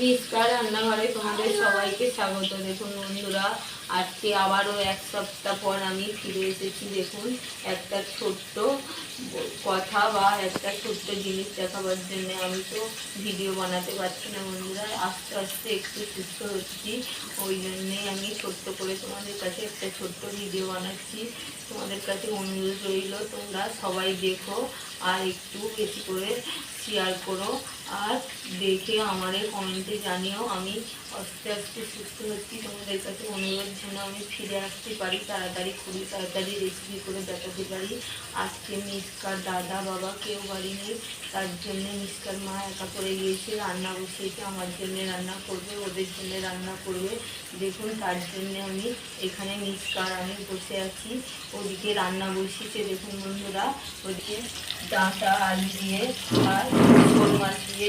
মিসকার রান্নাঘরে তোমাদের সবাইকে স্বাগত। দেখুন বন্ধুরা, আজকে আবারও এক সপ্তাহ পর আমি ফিরে এসেছি। দেখুন, একটা ছোট্ট কথা বা একটা ছোট্ট জিনিস দেখাবার জন্য আমি তো ভিডিও বানাতে পারছি না বন্ধুরা। আস্তে আস্তে একটু সুস্থ হচ্ছি। ওই জন্যে আমি ছোট্ট করে তোমাদের কাছে একটা ছোট্ট ভিডিও বানাচ্ছি। তোমাদের কাছে অনুরোধ রইল, তোমরা সবাই দেখো আর একটু বেশি করে শেয়ার করো আর দেখে আমারে কমেন্টে জানিও। আমি আস্তে আস্তে সুস্থ হচ্ছি। তোমাদের কাছে অনুরোধ যেন আমি ফিরে আসতে পারি। তাড়াতাড়ি খুবই তাড়াতাড়ি রেসিপি করে দেখাতে পারি। আজকে মিসকার দাদা বাবা কেউ বাড়ি নেই। তার জন্য মিসকার মা একা করে গিয়েছে। রান্না বসিয়েছে, আমার জন্য রান্না করবে, ওদের জন্য রান্না করবে। দেখুন, তার জন্য আমি এখানে মিসকার আমি বসে আছি। ওদিকে রান্না বসিয়েছে, দেখুন বন্ধুরা। ওদিকে ডাঁটা আলু দিয়ে আর শোল মাছ দিয়ে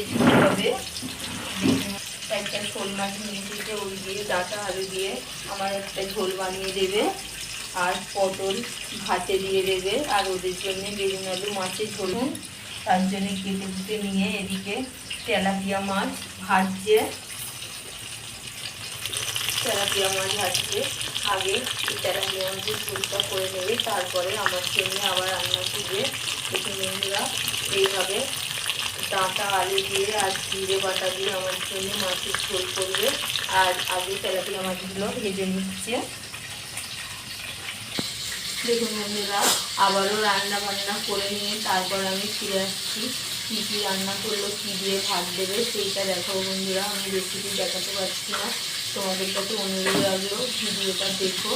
একটা শোল মাছ নিয়ে এসেছে ওই দিয়ে ডাঁটা আলু দিয়ে আমার একটা ঝোল বানিয়ে দেবে আর পটল ভাতে দিয়ে দেবে আর ওদের জন্য বেগুন আলু মাছের ঝোল তার জন্য কেটে কুটে নিয়ে এদিকে তেলাপিয়া মাছ ভাজছে তেলাপিয়া মাছ ভাজছে আগে তেলাপিয়া মাছের ঝোলটা করে নেবে তারপরে আমার জন্য আবার রান্না করবে বন্ধুরা এইভাবে ডাঁটা, আলু দিয়ে আর জিরে বাটা দিয়ে আমার জন্য মাছের ঝোল করবে। আর আগে তেলাপিয়া মাছগুলো ভেজে নিচ্ছে। দেখুন বন্ধুরা, আবারও রান্না বান্না করে নিয়ে তারপর আমি ফিরে আসছি। কী কী রান্না করল, কী দিয়ে ভাত দেবে, সেইটা দেখো বন্ধুরা। আমি রেসিপি দেখাতে পারছি না। তোমাদের কাছে অনুরোধ রাখলেও ভিডিওটা দেখো,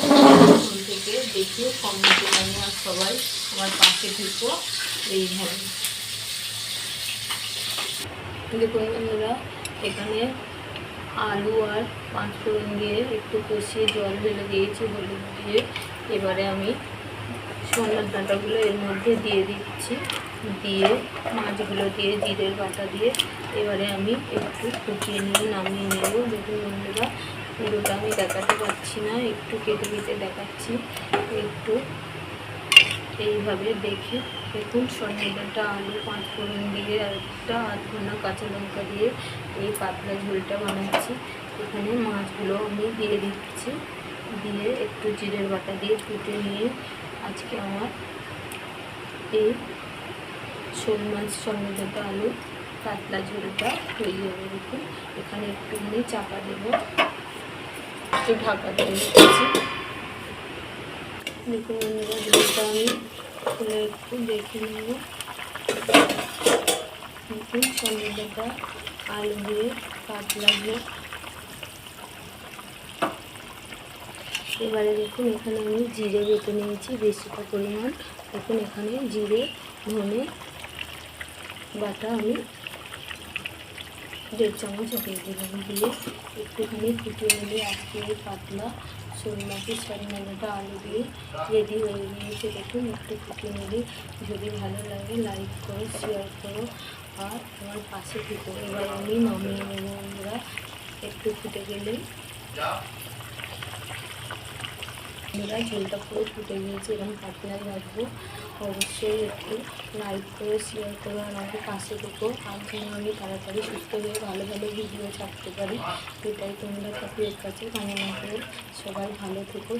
প্রথম থেকে দেখে কমেন্টে জানিয়ে আর সবাই আমার পাশে থেকো। এইভাবে। দেখুন বন্ধুরা এখানে আলু আর পাঁচ ফোড়ন দিয়ে একটু কষিয়ে জল ঢেলে দিয়েছি হলুদ দিয়ে। এবারে আমি সোনার ডাঁটাগুলো এর মধ্যে দিয়ে দিচ্ছি। দিয়ে মাছগুলো দিয়ে জিরের বাটা দিয়ে এবারে আমি একটু ফুটিয়ে নিয়ে নামিয়ে নেব। দেখুন বন্ধুরা, পুরোটা আমি দেখাতে পারছি না, একটু কেটে কেটে দেখাচ্ছি। একটু এইভাবে দেখে দেখুন সন্ধ্যেটা আলু পাঁচ ফোড়ন দিয়ে একটা আধ ঘণ্টা কাঁচা লঙ্কা দিয়ে এই পাতলা ঝোলটা বানাচ্ছি। এখানে মাছগুলো আমি দিয়ে দিচ্ছি। দিয়ে একটু জিরের বাটা দিয়ে ফুটে নিয়ে আজকে আমার এই শোল মাছ সন্ধ্যেটা আলু পাতলা ঝোলটা হয়ে যাবে দেখুন। এখানে একটু একটুখানি চাপা দেবো, একটু ঢাকা দিয়ে দেখুন আমি খুলে একটু দেখে নেব দেখুন সন্ধ্যেটা আলু দিয়ে পাতলা ঝোল এবারে দেখুন, এখানে আমি জিরে বেটে নিয়েছি, বেশিটা পরিমাণ। এখন এখানে জিরে, ধনে বাটা আমি দেড় চামচ দিয়ে দিলাম। দিয়ে একটুখানি ফুটিয়ে নিলে আজকে পাতলা শোল মাছের সন্ন্যাটা আলু দিয়ে রেডি হয়ে গিয়েছে। দেখুন, একটু ফুটিয়ে নিলে যদি ভালো লাগে লাইক করো শেয়ার করো। আর আমার পাশে থেকো। এবার আমি নামিয়ে নেব। আমরা একটু ফুটে গেলে বন্ধুরা ঝোলটা পুরো ফুটে গিয়েছে এবং পাতলা রাখব। অবশ্যই একটু লাইক করে শেয়ার করে আমাকে পাশে থেকো। আর যেন আমি তাড়াতাড়ি সুস্থ হয়ে ভালো ভালো ভিডিও ছাড়তে পারি। এটাই তোমরা থাকি এর কাছে কামনা করে সবাই ভালো থেকো